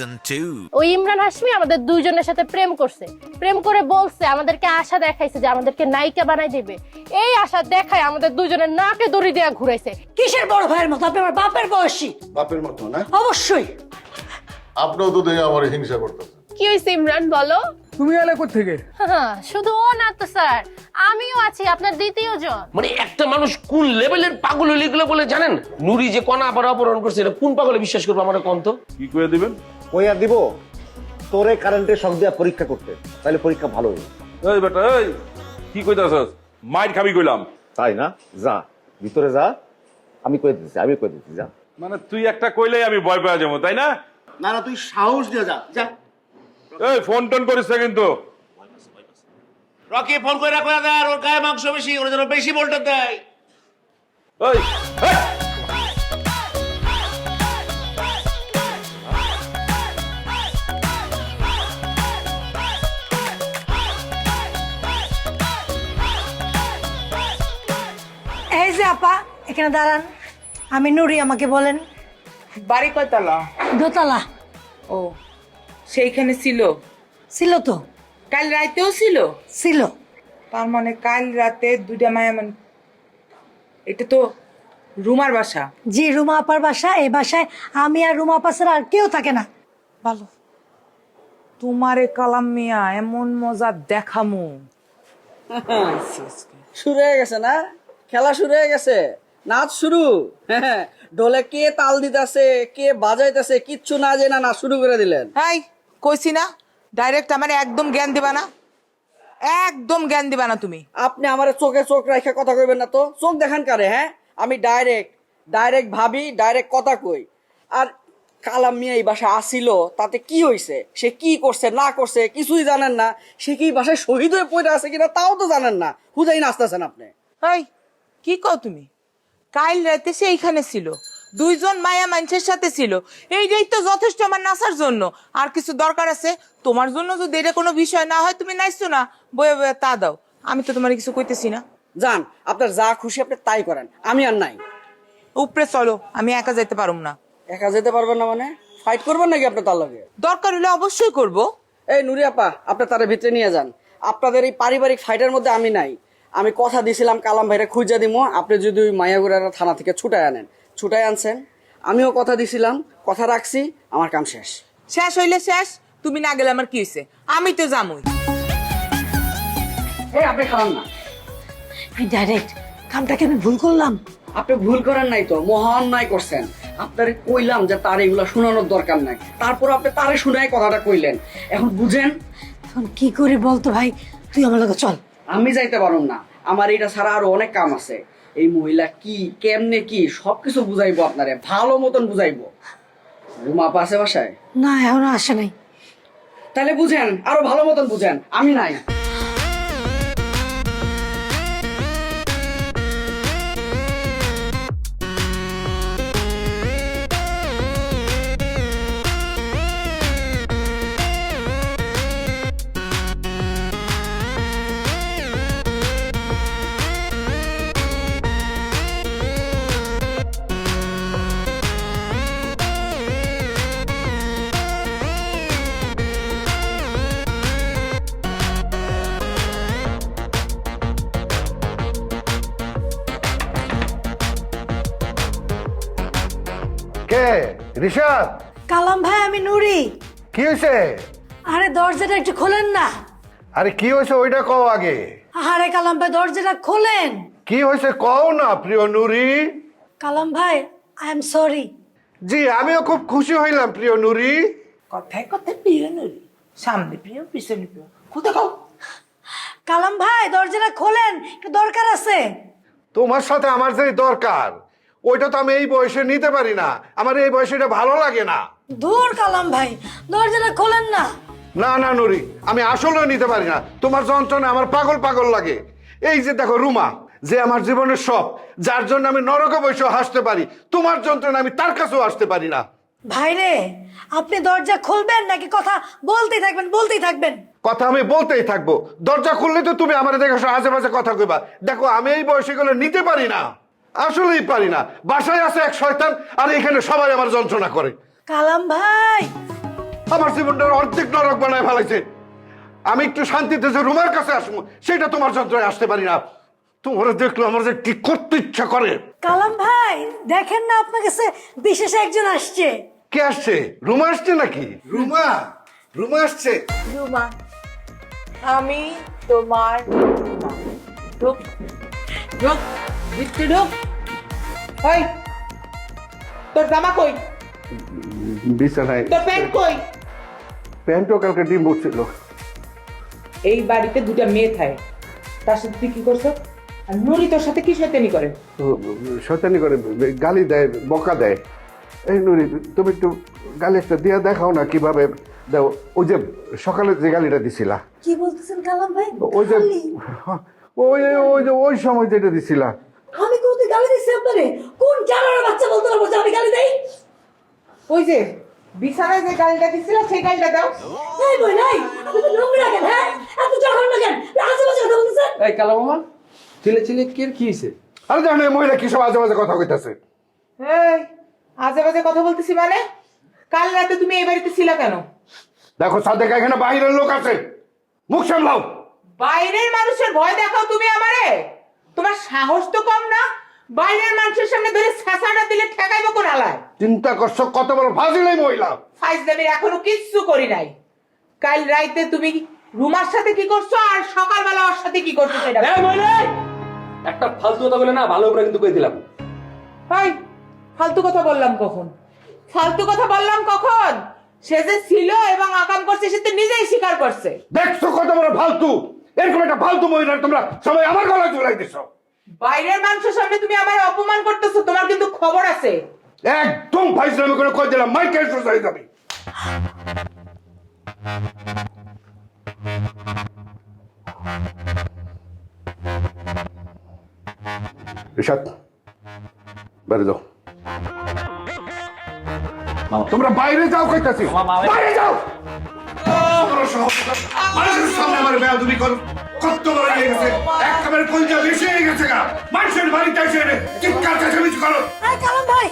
Season 2. ওই ইমরান হাসমি আমাদের দুইজনের সাথে প্রেম করছে। প্রেম করে বলছে আমাদেরকে আশা দেখাইছে যে আমাদেরকে নায়িকা বানাই দিবে। এই আশা দেখায় আমাদের দুইজনের নাকে দড়ি দেয়া ঘুরাইছে। কিসের বড় ভাইয়ের মতো? আপনি আমার বাপের বয়সী। বাপের মতো না? অবশ্যই। আপনিও তো দেখে আমার হিংসা করতেছেন। কি হয়েছে ইমরান বলো? তুমি এলে থেকে হ্যাঁ, শুধু ও না তো স্যার। আমিও আছি আপনার দ্বিতীয় জন। মানে একটা মানুষ কোন লেভেলের পাগল হইলে এগুলো বলে জানেন? নুরি যে কণা আবার অপহরণ করছে এটা কোন পাগলে বিশ্বাস করব আমার কন্ত কি করে দিবেন? কইয়া দিব? তোরে কারেন্টের শখ দিয়া পরীক্ষা করতে। তাহলে পরীক্ষা ভালো হবে। এই বেটা এই! কি কইতাছস? মাইর খাবি কইলাম। তাই না? যা ভিতরে যা। আমি কই দিচ্ছি আমি কয়ে দিচ্ছি যা। মানে তুই একটা কইলেই আমি ভয় পেয়ে যাব তাই না? না না তুই সাহস দিয়ে যা যা। এই ফোন টোন করিস না কিন্তু। রকি ফোন করে রাখো দাদা ওর গায়ে মাংস বেশি ওর জন্য বেশি ভোল্টেজ দেয়। ওই এই! আপা এখানে দাঁড়ান। আমি নুরি আমাকে বলেন। বাড়ি কয়তলা দোতলা। ও সেইখানে ছিল? ছিল তো। কাল রাতেও ছিল? ছিল। তার মানে কাল রাতে দুইটা মায়া মানে এটা তো রুমার বাসা। জি রুমা আপার বাসা। এই বাসায় আমি আর রুমা আপা ছাড়া আর কেউ থাকে না। ভালো। তোমারে কালাম মিয়া এমন মজা দেখামু। শুরু হয়ে গেছে না? খেলা শুরু হয়ে গেছে। নাচ শুরু। হ্যাঁ ঢোলে কে তাল দিতেছে কে বাজাইতেছে কিচ্ছু না জেনে না শুরু করে দিলেন। হাই কইছি না ডাইরেক্ট আমার একদম জ্ঞান দিবা না। একদম জ্ঞান দিবা না তুমি। আপনি আমার চোখে চোখ রেখে কথা কইবেন না তো। চোখ দেখান কারে হ্যাঁ? আমি ডাইরেক্ট ডাইরেক্ট ভাবি ডাইরেক্ট কথা কই। আর কালাম মিয়া এই বাসায় আসিল তাতে কি হইছে? সে কি করছে না করছে কিছুই জানেন না। সে কি বাসায় শহীদ হয়ে পড়ে আছে কিনা তাও তো জানেন না। হুদাই নাচতেছেন আপনি। হাই কি কও তুমি? কাল রাতে সে এইখানে ছিল। দুইজন মায়া মানুষের সাথে ছিল। এইটাই তো যথেষ্ট আমার নাচার জন্য। আর কিছু দরকার আছে? তোমার জন্য যদি এটা কোনো বিষয় না হয় তুমি নাচছো না? বয়ে বয়ে তা দাও। আমি তো তোমার কিছু কইতেছি না। যান আপনার যা খুশি আপনি তাই করেন। আমি আর নাই। উপরে চলো আমি একা যেতে পারুম না। একা যেতে পারবেন না মানে? ফাইট করবেন নাকি আপনি তার লগে? দরকার হলে অবশ্যই করব। এই নুরি আপা আপনি তার ভিতরে নিয়ে যান। আপনাদের এই পারিবারিক ফাইটের মধ্যে আমি নাই। আমি কথা দিছিলাম কালাম ভাইরে খুঁজে দিমো আপনি যদি ওই মায়াগুড়ার থানা থেকে ছুটায় আনেন। ছুটায় আনছেন আমিও কথা দিছিলাম কথা রাখছি আমার কাম শেষ। শেষ হইলে শেষ তুমি না গেলে আমার কি হয়েছে আমি তো জামুই এই আপনি খান না। আমি ডাইরেক্ট কামটাকে আমি ভুল করলাম। আপনি ভুল করেন নাই তো মহান নাই করছেন। আপনারে কইলাম যে তার এগুলা শোনানোর দরকার নাই। তারপর আপনি তারে শুনাই কথাটা কইলেন। এখন বুঝেন? এখন কি করি বলতো ভাই? তুই আমার লগে চল। আমি যাইতে পারুম না। আমার এটা ছাড়া আরও অনেক কাম আছে। এই মহিলা কি কেমনে কি সবকিছু বুঝাইবো আপনারে ভালো মতন বুঝাইবো। রুমা আপা আছে বাসায়? না এখনও আসে নাই। তাহলে বুঝেন আরও ভালো মতন বুঝেন। আমি নাই। ঋষাদ কালাম ভাই আমি নুরি। কি হয়েছে? আরে দরজাটা একটু খোলেন না। আরে কি হয়েছে ওইটা কও আগে। আরে কালাম ভাই দরজাটা খোলেন। কি হয়েছে কও না প্রিয় নুরি? কালাম ভাই আই এম সরি জি আমিও খুব খুশি হইলাম প্রিয় নুরি। কথায় কথায় প্রিয় নুরি সামনে প্রিয় পিছনে প্রিয়। কোথায় খাও। কালাম ভাই দরজাটা খোলেন একটু দরকার আছে। তোমার সাথে আমার যে দরকার ওইটা তো আমি এই বয়সে নিতে পারি না। আমার এই বয়সে এটা ভালো লাগে না। দূর কালাম ভাই দরজাটা খোলেন না। না না নুরি আমি আসলেও নিতে পারি না। তোমার যন্ত্রণা আমার পাগল পাগল লাগে। এই যে দেখো রুমা যে আমার জীবনের সব যার জন্য আমি নরকে বসে হাসতে পারি তোমার যন্ত্রণা আমি তার কাছেও আসতে পারি না। ভাই রে আপনি দরজা খুলবেন নাকি কথা বলতেই থাকবেন বলতেই থাকবেন? কথা আমি বলতেই থাকব। দরজা খুললে তো তুমি আমার দেখো আশেপাশে কথা কইবা। দেখো আমি এই বয়সে গুলো নিতে পারি না। আসলেই পারি না। বাসায় আছে এক শয়তান আর এখানে সবাই আমার যন্ত্রণা করে। কালাম ভাই। আমার জীবনটা অর্ধেক নরক বানায় ফেলাইছে। আমি একটু শান্তিতে যে রুমার কাছে আসব সেটা তোমার যন্ত্রণায় আসতে পারি না। তোমার দেখল আমার যে কি করতে ইচ্ছা করে। কালাম ভাই দেখেন না আপনার কাছে বিশেষ একজন আসছে। কে আসছে? রুমা আসছে নাকি? রুমা রুমা আসছে। রুমা আমি তোমার রুমা। ঢুক ঢুক ভিতরে ঢুক ওই তোর জামা কই? বিছানায় তোর প্যান্ট কই? প্যান্টও কালকে ডিম উঠছিল এই বাড়িতে দুটা মেয়ে থাকে। তার সাথে তুই কি করছ? আর নুরি তোর সাথে কি শয়তানি করে? শয়তানি করে গালি দেয় বকা দেয়। এই নুরি তুমি একটু গালি একটা দিয়ে দেখাও না কীভাবে দাও। ওই যে সকালে যে গালিটা দিছিলা। কি বলতেছেন কালাম ভাই? ওই যে? ওই ওই যে ওই সময় যেটা দিছিলা। আমি কোনদিন গালি দিচ্ছি আপনারে? কোন জানার বাচ্চা বলতে পারব যে আমি গালি দেই? ওই যে বিছানায় যে গালিটা দিছিল সেই গালিটা দাও। এই বই নাই আপনি তো নোংরা কেন হ্যাঁ? এত জঘন্য কেন? আশেপাশে কথা বলতেছেন? এই কালা মামা ছেলে ছেলে কে কি হয়েছে আরে জানো এই মহিলা কি সব আজে বাজে কথা কইতাছে। এই আজে বাজে কথা বলতেছি মানে? কাল রাতে তুমি এই বাড়িতে ছিলা কেন? দেখো সাদেকা এখানে বাইরের লোক আছে। মুখ সামলাও। বাইরের মানুষের ভয় দেখাও তুমি আমারে? তোমার সাহস তো কম না? বাইরের মানুষের সামনে ধরে ছাসাটা দিলে ঠেকাইবো কোন আলায়? চিন্তা করছ কত বড় ফাজিল এই মহিলা? ফাইজলামির এখনও কিচ্ছু করি নাই। কাল রাইতে তুমি রুমার সাথে কি করছ আর সকালবেলা ওর সাথে কি করছ সেটা একটা ফালতু কথা বলে না ভালো করে কিন্তু কই দিলাম। ভাই ফালতু কথা বললাম কখন? ফালতু কথা বললাম কখন? সে যে ছিল এবং আকাম করছে সে তো নিজেই স্বীকার করছে। দেখছ কত বড় ফালতু? এরকম একটা ফালতু মহিলা তোমরা সবাই আমার গলায় চুলাই দিছো বাইরের মানুষের সামনে তুমি আমার অপমান করতেছো তোমার কিন্তু খবর আছে। একদম ফাইজলামি করে কই দিলাম মাইকেল সোসাই যাবি। ঋষাদ বাইরে যাও। তোমরা বাইরে যাও কইতাছি। বাইরে যাও! তোমরা সব মানুষের সামনে আমার বেয়াদবি করো কত বড় হয়ে গেছে। একেবারে কলজা বেশি হয়ে গেছে গা। মানুষের বাড়িতে এসে চিৎকার চেঁচামেচি করো। এই কালাম ভাই।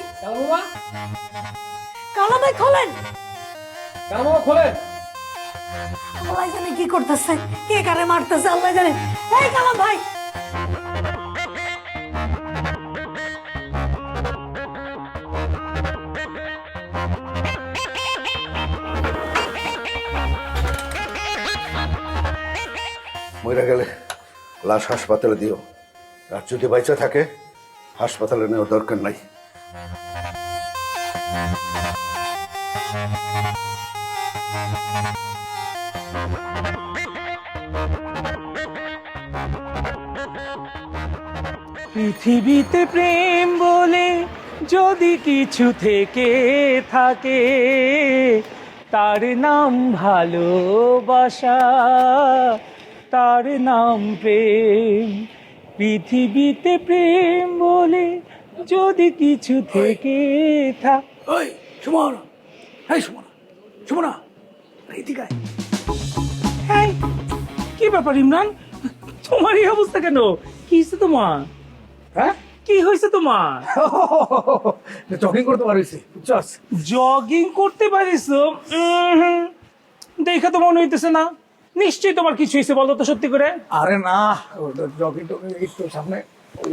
কালাম ভাই খোলেন। কালা খোলেন। আল্লাহ জানে কি করতেছে কে কারে মারতেছে আল্লাহ জানে। এই কালাম ভাই। মরে গেলে লাশ হাসপাতালে দিও। আর যদি বাইচা থাকে, হাসপাতালে নেওয়ার দরকার নাই। পৃথিবীতে প্রেম বলে যদি কিছু থেকে থাকে, তার নাম ভালোবাসা। তার নাম প্রেম। পৃথিবীতে প্রেম বলে যদি কিছু থেকে থাক ওই সুমন। এই সুমন। সুমনা আয়। এই, কি ব্যাপার ইমরান? তোমার এই অবস্থা কেন? কি হয়েছে তোমার? হ্যাঁ? কি হয়েছে তোমার? জগিং করতে বুঝছস? জগিং করতে পারিস দেখে তো মনে হইতেছে না। নিশ্চয়ই তোমার কিছু হয়েছে বলো তো সত্যি করে। আরে না জগিং টগিং একটু সামনে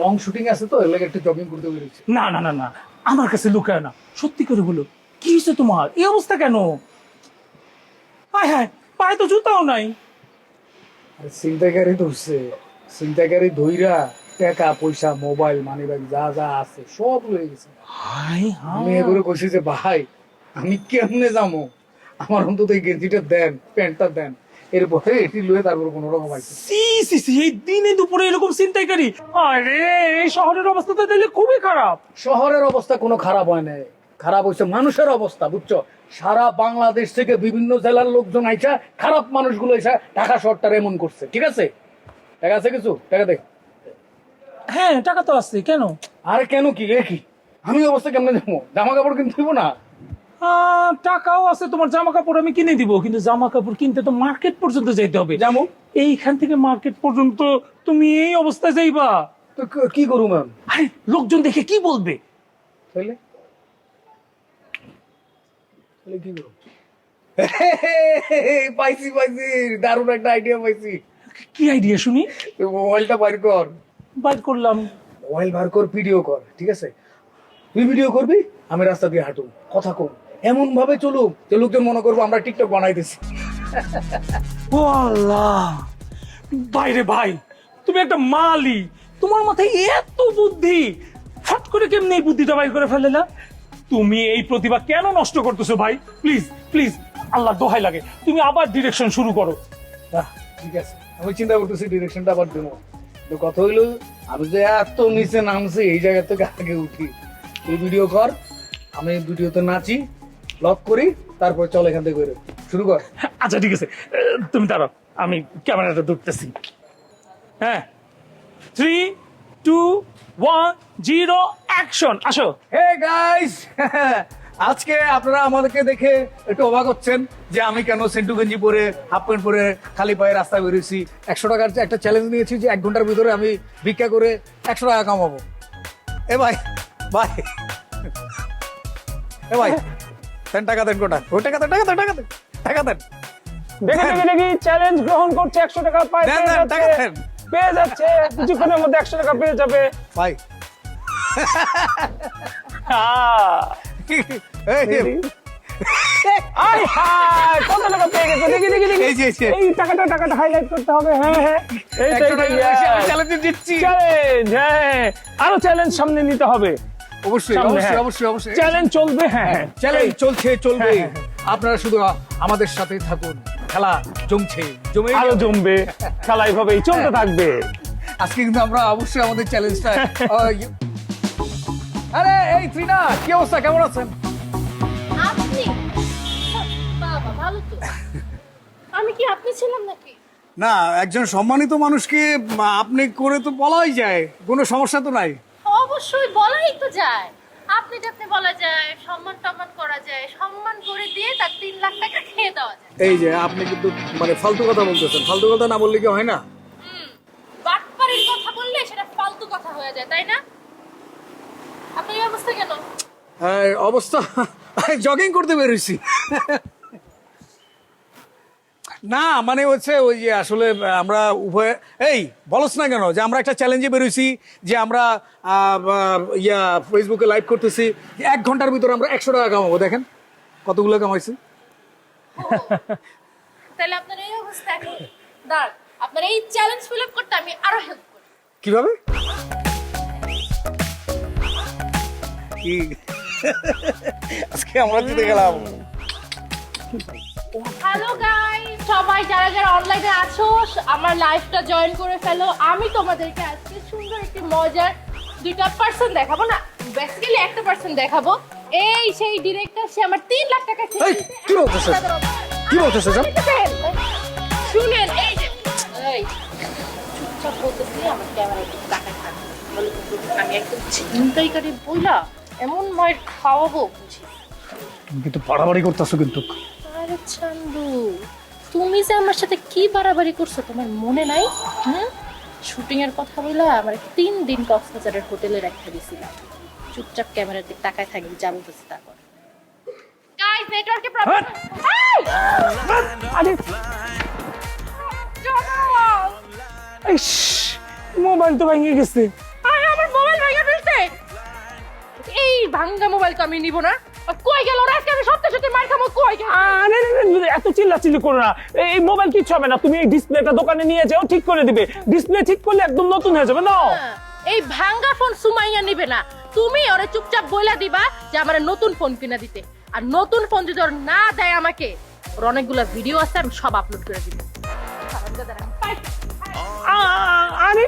লং শুটিং আছে তো এর লাগে একটু জগিং করতে পেরেছি না না না না আমার কাছে লুকায় না। সত্যি করে বলো কি হয়েছে তোমার? এই অবস্থা কেন? হায় হায় পায়ে তো জুতাও নাই। আরে ধরছে ধইরা টাকা পয়সা মোবাইল মানি ব্যাগ যা যা আছে সব লয়ে গেছে। হায় আমি এগুলো কইছি যে ভাই আমি কেমনে যাব? আমার অন্তত এই গেঞ্জিটা দেন প্যান্টটা দেন। এরপরে এটি লয়ে তারপর কোনো রকম আইছে সি সি সি এই দিনে দুপুরে এরকম চিন্তাইকারী আরে এই শহরের অবস্থা তো খুবই খারাপ। শহরের অবস্থা কোনো খারাপ হয় নাই খারাপ হয়েছে মানুষের অবস্থা বুঝছ? সারা বাংলাদেশ থেকে বিভিন্ন জেলার লোকজন আইসা খারাপ মানুষগুলো এসে ঢাকা শহরটা এমন করছে ঠিক আছে? টাকা আছে কিছু? টাকা দেখ হ্যাঁ টাকা তো আসছে কেন? আরে কেন কি এ কি? আমি অবস্থা কেমনে যাব জামা কাপড় কিনতে দিব না? টাকাও আছে তোমার জামা কাপড় আমি কিনে দিব কিন্তু জামা কাপড় কিনতে তো মার্কেট পর্যন্ত যাইতে হবে। যাব। এইখান থেকে মার্কেট পর্যন্ত তুমি এই অবস্থায় যাইবা। তো কি করু ম্যাম আরে লোকজন দেখে কি বলবে? তাহলে? তাহলে কি করু? পাইছি পাইছি দারুণ একটা আইডিয়া পাইছি। কি আইডিয়া শুনি? মোবাইলটা বাইর কর। বাইর করলাম। মোবাইল বার কর ভিডিও কর ঠিক আছে? তুই ভিডিও করবি আমি রাস্তা দিয়ে হাঁটুম কথা কম। এমন ভাবে চলুক যে লোকজন মনে করব আমরা টিকটক বানাইতেছি। ও আল্লাহ বাইরে ভাই তুমি একটা মালি। তোমার মাথায় এত বুদ্ধি। ফট করে কেমনি এই বুদ্ধিটা বাইর করে ফেলে না? তুমি এই প্রতিভা কেন নষ্ট করতেছো ভাই? প্লিজ প্লিজ আল্লাহ দোহাই লাগে। তুমি আবার ডিরেকশন শুরু করো। আহ, ঠিক আছে। আমি চিন্তা করতেছি ডিরেকশনটা আবার দেবো। তো কথা হইল আমি যে এত নিচে নামছি এই জায়গা থেকে আগে উঠি। তুই ভিডিও কর আমি ভিডিওতে নাচি। লক করি তারপর চল এখান থেকে বেরো শুরু কর। আচ্ছা ঠিক আছে। তুমি দাঁড়াও আমি ক্যামেরাটা ধরতেছি। হ্যাঁ। Three two one zero action আসো। হে গাইস আজকে আপনারা আমাদেরকে দেখে একটু অবাক হচ্ছেন যে আমি কেন সেন্টু গেঞ্জি পরে হাফ প্যান্ট পরে খালি পায়ে রাস্তায় বেরিয়েছি একশো টাকার যে একটা চ্যালেঞ্জ নিয়েছি যে এক ঘণ্টার ভিতরে আমি ভিক্ষা করে একশো টাকা কামাবো। এ ভাই ভাই। এ ভাই দেন টাকা দেন কোটা ওই টাকা দেন টাকা দেন টাকা দেন টাকা দেন। দেখে দেখে দেখি চ্যালেঞ্জ গ্রহণ করছে একশো টাকা পায় দেন, পেয়ে দেন, টাকা যাচ্ছে দেন। পেয়ে যাচ্ছে কিছুক্ষণের মধ্যে একশো টাকা পেয়ে যাবে। ভাই। এই, টাকাটা টাকাটা হাইলাইট করতে হবে হ্যাঁ হ্যাঁ। এই. চ্যালেঞ্জে জিতছি চ্যালেঞ্জ হ্যাঁ আরও চ্যালেঞ্জ সামনে নিতে হবে। অবশ্যই অবশ্যই হ্যাঁ। অবশ্যই অবশ্যই। চ্যালেঞ্জ চলবে হ্যাঁ হ্যাঁ। চ্যালেঞ্জ চলছে চলবে। হ্যাঁ, হ্যাঁ, আপনারা শুধু আমাদের সাথে থাকুন। খেলা জমছে জমে আরও জমবে। খেলা এইভাবেই চলতে থাকবে। আজকে কিন্তু আমরা অবশ্যই আমাদের চ্যালেঞ্জটা আরে এই ত্রিনা কি অবস্থা? কেমন আছেন? আপনি? বাবা ভালো তো। আমি কি আপনি ছিলাম নাকি? না একজন সম্মানিত মানুষকে আপনি করে তো বলাই যায়। কোনো সমস্যা তো নাই। অবশ্যই বলাই তো যায়। আপনি যাতে বলা যায় সম্মান টম্মান করা যায় সম্মান করে দিয়ে তার তিন লাখ টাকা খেয়ে দেওয়া যায়। এই যে আপনি কিন্তু মানে ফালতু কথা বলতেছেন। ফালতু কথা না বললে কি হয় না? বাটপাড়ির কথা বললে সেটা ফালতু কথা হয়ে যায় তাই না? আপনি এই অবস্থা কেন? অবস্থা জগিং করতে বেরোইছি। না মানে হচ্ছে ওই যে আসলে আমরা উভয় এই বলস না কেন যে আমরা একটা চ্যালেঞ্জে বেরোইছি যে আমরা ইয়া ফেসবুকে লাইভ করতেছি এক ঘণ্টার ভিতরে আমরা একশো টাকা কামাবো দেখেন কতগুলো কামাইছি। তাহলে আপনার এই অবস্থা এখন দাঁড় আপনার এই চ্যালেঞ্জ ফিল আপ করতে আমি আরও হেল্প করি। কীভাবে? কি? আজকে আমরা জিতে গেলাম। হ্যালো গাই সবাই যারা যারা অনলাইনে আছো আমার লাইভটা জয়েন করে ফেলো। আমি তোমাদেরকে আজকে সুন্দর একটি মজার দুইটা পার্সন দেখাবো না বেসিক্যালি একটা পার্সন দেখাবো। এই সেই ডিরেক্টর সে আমার তিন লাখ টাকা এই, কি বলতেছে? কি বলতেছে? শুনেন এই যে এই চুপচাপ বলতেছি আমার ক্যামেরা টাকা থাকবে বলে কিন্তু আমি একদম ছিনতাইকারী বইলা এমন মায়ের খাওয়াবো বুঝি? কিন্তু বাড়াবাড়ি করতেছো কিন্তু। আরে চান্দু তুমি যে আমার সাথে কি বাড়াবাড়ি করছ তোমার মনে নাই? হুম? শুটিং এর কথা বলে আমার তিন দিন কক্সবাজারের হোটেলে রেখে দিয়েছিলাম চুপচাপ ক্যামেরার দিকে তাকায় থাকবি যা বলতেছি তা কর। গাইস নেটওয়ার্কে প্রবলেম আরে। ইস, মোবাইল তো ভেঙে গেছে। আরে আমার মোবাইল ভেঙে ফেলছে। এই ভাঙ্গা মোবাইল তো আমি নিব না। কই গেল? ওরা আজকে আমি সত্যি সত্যি মার খাব কই গেল? আরে এত চিল্লাচিল্লি করো না। এই- মোবাইল কিচ্ছু হবে না। তুমি এই ডিসপ্লেটা দোকানে নিয়ে যাও ঠিক করে দিবে। ডিসপ্লে ঠিক করলে একদম নতুন হয়ে যাবে না এই ভাঙ্গা ফোন সুমাইয়া নিবে না। তুমি ওরে চুপচাপ বইলা দিবা যে আমার নতুন ফোন কিনা দিতে। আর নতুন ফোন যদি ওর না দেয় আমাকে ওর অনেকগুলো ভিডিও আছে আমি সব আপলোড করে দিব। আরে।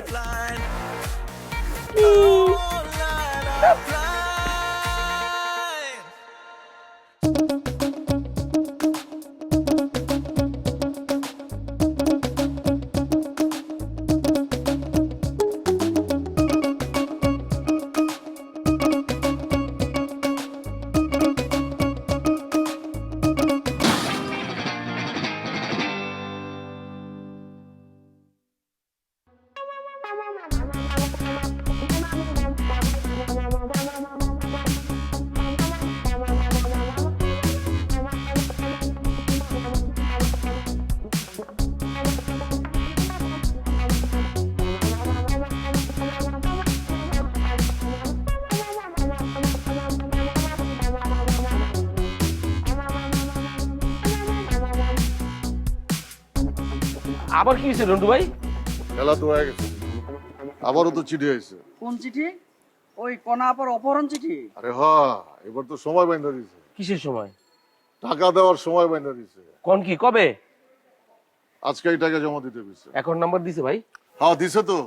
আবার কি হয়েছে রন্টু ভাই? খেলা তো হয়ে গেছে। আবারও তো চিঠি হয়েছে কোন চিঠি? ওই কণা আপার অপহরণ চিঠি? আরে হ এবার তো সময় বাইন্ধা দিছে। কিসের সময়? টাকা দেওয়ার সময় বাইন্ধা দিছে। কোন কি কবে? আজকে এই টাকা জমা দিতে গেছে অ্যাকাউন্ট নাম্বার দিছে ভাই? হ্যাঁ দিছে তো।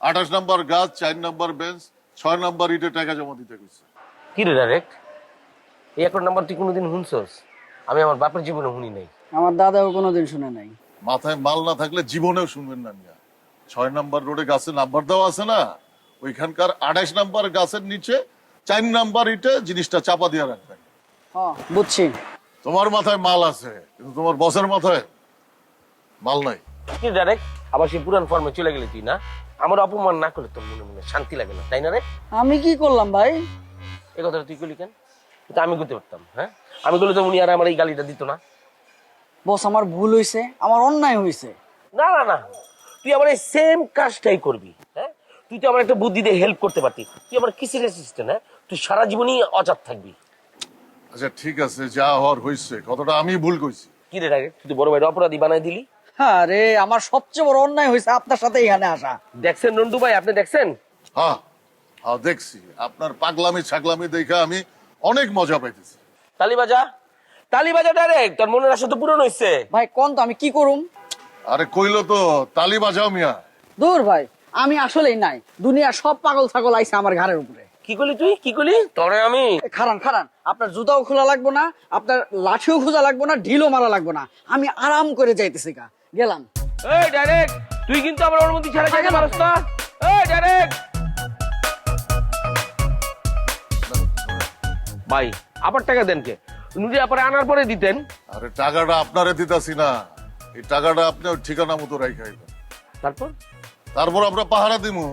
আঠাশ নাম্বার গাছ চার নাম্বার বেঞ্চ ছয় নাম্বার ইটে টাকা জমা দিতে গেছে কি রে ডাইরেক্ট? এই অ্যাকাউন্ট নাম্বার তুই কোনোদিন শুনছস? আমি আমার বাপের জীবনে শুনি নাই। আমার দাদাও কোনোদিন শুনে নাই। মাথায় মাল না থাকলে জীবনেও শুনবেন না মিয়া। ছয় নাম্বার রোডে গাছের নাম্বার দেওয়া আছে না? ওইখানকার আঠাশ নাম্বার গাছের নিচে চার নাম্বার ইটে জিনিসটা চাপা দিয়ে রাখবেন। হ্যাঁ বুঝছি। তোমার মাথায় মাল আছে কিন্তু তোমার বসের মাথায় মাল নাই। কি ডাইরেক্ট আবার সেই পুরান ফর্মে চলে গেলি তুই না? আমার অপমান না করলে তোর মনে মনে শান্তি লাগে না তাই না রে? আমি কি করলাম ভাই? এই কথাটা তুই করলি কেন? আমি করতে পারতাম হ্যাঁ? আমি করলে তো উনি আর আমার এই গালিটা দিত না। বস আমার ভুল হয়েছে আমার অন্যায় হয়েছে না না না। তুই আমার এই সেম কাজটাই করবি হ্যাঁ? তুই তো আমার একটা বুদ্ধি দিয়ে হেল্প করতে পারতি। তুই আমার কিসের অ্যাসিস্ট্যান্ট হ্যাঁ? তুই সারা জীবনই অজাত থাকবি। আচ্ছা ঠিক আছে যা হওয়ার হয়েছে কতটা আমি ভুল করছি কি রে ডাইরেক্ট তুই তো বড় ভাইয়ের অপরাধী বানাই দিলি। আরে আমার সবচেয়ে বড় অন্যায় হয়েছে আপনার সাথে এখানে আসা। দেখছেন নন্টু ভাই আপনি দেখছেন? হ্যাঁ হ্যাঁ দেখছি। আপনার পাগলামি ছাগলামি দেখে আমি অনেক মজা পাইতেছি। তালি বাজা তালি বাজা ডাইরেক্ট তোর মনের আশা তো পূরণ হয়েছে ভাই কোন তো আমি কি করুম? আরে কইলো তো তালি বাজাও মিয়া। দূর ভাই আমি আসলেই নাই। দুনিয়ার সব পাগল ছাগল আইছে আমার ঘাড়ের উপরে। কি করলি তুই? কি করলি তরে আমি। খারান খারান আপনার জুতাও খোলা লাগবো না আপনার লাঠিও খোঁজা লাগবো না ঢিলও মারা লাগবো না। আমি আরাম করে যাইতেছি গা। গেলাম। এই ডাইরেক্ট তুই কিন্তু আমার অনুমতি ছাড়া যাইতে পারস না। এই ডাইরেক্ট ভাই আবার টাকা দেন কে? নুরি আপারে আনার পরে দিতেন। আরে টাকাটা আপনারে দিতাছি না। এই টাকাটা আপনি ওই ঠিকানা মতো রাইখাইবেন তারপর? তারপর আমরা পাহারা দিমু।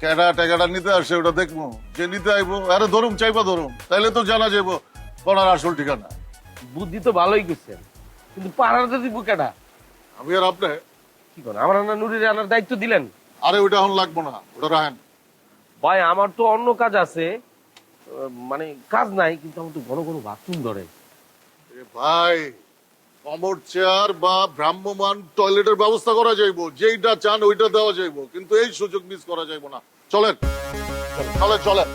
কেডা টাকাটা নিতে আসে ওটা দেখব যে নিতে আইবো আরে ধরুম চাইবা ধরুম। তাইলে তো জানা যাইবো কোনার আসল ঠিকানা। বুদ্ধি তো ভালোই করছেন। কিন্তু পাড়াতে দিব কেটা আমি আর আপনি? কি করেন? আমার আনা নুরির আনার দায়িত্ব দিলেন। আরে ওইটা এখন লাগবো না। ওটা রাখেন ভাই আমার তো অন্য কাজ আছে। মানে কাজ নাই, কিন্তু আমার তো ঘন ঘন বাথরুম ধরে। ভাই কমর চেয়ার বা ভ্রাম্যমান টয়লেটের ব্যবস্থা করা যাইব, যেইটা চান ওইটা দেওয়া যাইব, কিন্তু এই সুযোগ মিস করা যাইব না। চলেন। চলেন চলেন।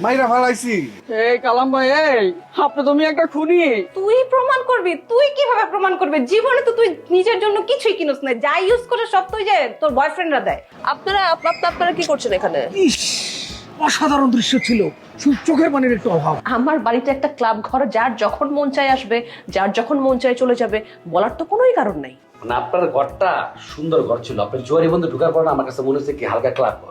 মাইরা ফালাইছি। এই কালাম ভাই এই আপনি তুমি একটা খুনি। তুই প্রমাণ করবি তুই কীভাবে প্রমাণ করবি? জীবনে তো তুই নিজের জন্য কিছুই কিনোস না যা ইউজ করে সব তুই যে তোর বয়ফ্রেন্ডরা দেয়। আপনারা আপ- আপনারা কি করছেন এখানে? ইস অসাধারণ দৃশ্য ছিল। শুধু চোখের পানির একটু অভাব। আমার বাড়িতে একটা ক্লাব ঘর যার যখন মন চায় আসবে যার যখন মন চায় চলে যাবে বলার তো কোনোই কারণ নাই। মানে আপনার ঘরটা সুন্দর ঘর ছিল। আপনার জোয়ারি বন্ধু ঢুকার পর না আমার কাছে মনে হচ্ছে কি হালকা ক্লাব ঘর।